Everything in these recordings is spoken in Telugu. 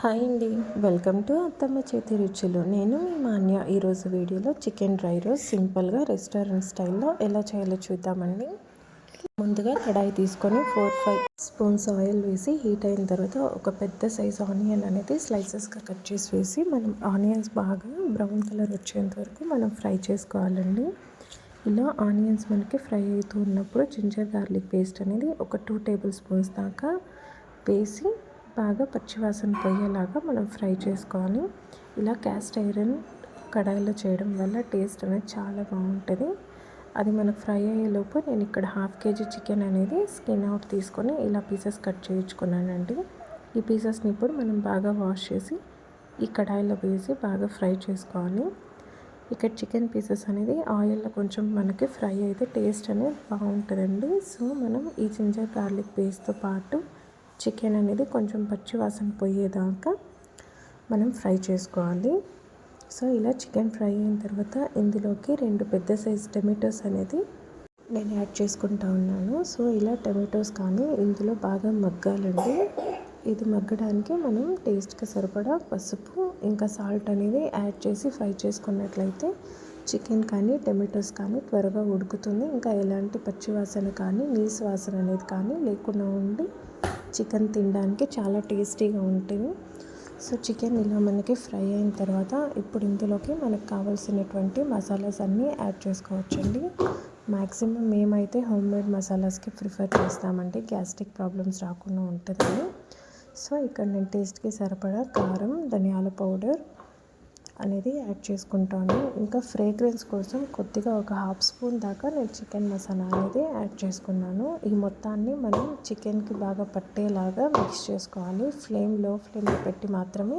హాయ్ అండి. వెల్కమ్ టు అత్తమ్మ చేతి రుచులు. నేను మీ మాన్య. ఈరోజు వీడియోలో చికెన్ డ్రై రోస్ సింపుల్గా రెస్టారెంట్ స్టైల్లో ఎలా చేయాలో చూద్దామండి. ముందుగా కడాయి తీసుకొని ఫోర్ ఫైవ్ స్పూన్స్ ఆయిల్ వేసి హీట్ అయిన తర్వాత ఒక పెద్ద సైజ్ ఆనియన్ అనేది స్లైసెస్గా కట్ చేసి వేసి మనం ఆనియన్స్ బాగా బ్రౌన్ కలర్ వచ్చేంత వరకు మనం ఫ్రై చేసుకోవాలండి. ఇలా ఆనియన్స్ మనకి ఫ్రై అవుతూ ఉన్నప్పుడు జింజర్ గార్లిక్ పేస్ట్ అనేది ఒక టూ టేబుల్ స్పూన్స్ దాకా వేసి బాగా పచ్చివాసన పోయేలాగా మనం ఫ్రై చేసుకోవాలి. ఇలా క్యాస్ట్ ఐరన్ కడాయిలో చేయడం వల్ల టేస్ట్ అనేది చాలా బాగుంటుంది. అది మనకు ఫ్రై అయ్యేలోపు నేను ఇక్కడ హాఫ్ కేజీ చికెన్ అనేది స్కిన్ అవుట్ తీసుకొని ఇలా పీసెస్ కట్ చేయించుకున్నానండి. ఈ పీసెస్ని ఇప్పుడు మనం బాగా వాష్ చేసి ఈ కడాయిలో వేసి బాగా ఫ్రై చేసుకోవాలి. ఇక్కడ చికెన్ పీసెస్ అనేది ఆయిల్లో కొంచెం మనకి ఫ్రై అయితే టేస్ట్ అనేది బాగుంటుందండి. సో మనం ఈ జింజర్ గార్లిక్ పేస్ట్తో పాటు చికెన్ అనేది కొంచెం పచ్చి వాసన పోయేదాకా మనం ఫ్రై చేసుకోవాలి. సో ఇలా చికెన్ ఫ్రై అయిన తర్వాత ఇందులోకి రెండు పెద్ద సైజ్ టమాటోస్ అనేది నేను యాడ్ చేసుకుంటా ఉన్నాను. సో ఇలా టమాటోస్ కానీ ఇందులో బాగా మగ్గాలండి. ఇది మగ్గడానికి మనం టేస్ట్కి సరిపడా పసుపు ఇంకా సాల్ట్ అనేది యాడ్ చేసి ఫ్రై చేసుకున్నట్లయితే చికెన్ కానీ టమాటోస్ కానీ త్వరగా ఉడుకుతుంది. ఇంకా ఎలాంటి పచ్చి వాసన కానీ నీసు వాసన అనేది కానీ లేకుండా ఉండి చికెన్ తినడానికి చాలా టేస్టీగా ఉంటుంది. సో చికెన్ ఇలా మనకి ఫ్రై అయిన తర్వాత ఇప్పుడు ఇందులోకి మనకు కావాల్సినటువంటి మసాలాస్ అన్నీ యాడ్ చేసుకోవచ్చండి. మ్యాక్సిమం మేమైతే హోమ్ మేడ్ మసాలాస్కి ప్రిఫర్ చేస్తామండి. గ్యాస్ట్రిక్ ప్రాబ్లమ్స్ రాకుండా ఉంటుందని. సో ఇక్కడ నేను టేస్ట్కి సరిపడా కారం ధనియాల పౌడర్ అనేది యాడ్ చేసుకుంటాను. ఇంకా ఫ్రేగ్రెన్స్ కోసం కొద్దిగా ఒక హాఫ్ స్పూన్ దాకా నేను చికెన్ మసాలా అనేది యాడ్ చేసుకున్నాను. ఈ మొత్తాన్ని మనం చికెన్కి బాగా పట్టేలాగా మిక్స్ చేసుకోవాలి. ఫ్లేమ్లో ఫ్లేమ్లో పెట్టి మాత్రమే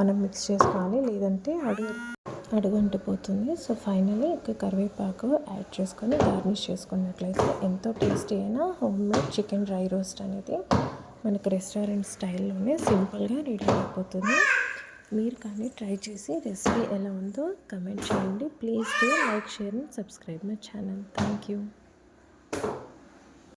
మనం మిక్స్ చేసుకోవాలి. లేదంటే అడుగు అడుగంటిపోతుంది. సో ఫైనలీ ఒక కరివేపాకు యాడ్ చేసుకొని గార్నిష్ చేసుకున్నట్లయితే ఎంతో టేస్టీ అయిన home made chicken dry roast అనేది మనకు రెస్టారెంట్ స్టైల్లోనే సింపుల్గా రెడీ అయిపోతుంది. మీరు కానీ ట్రై చేసి రెసిపీ ఎలా ఉందో కమెంట్ చేయండి. Please do like share and subscribe my channel. Thank you.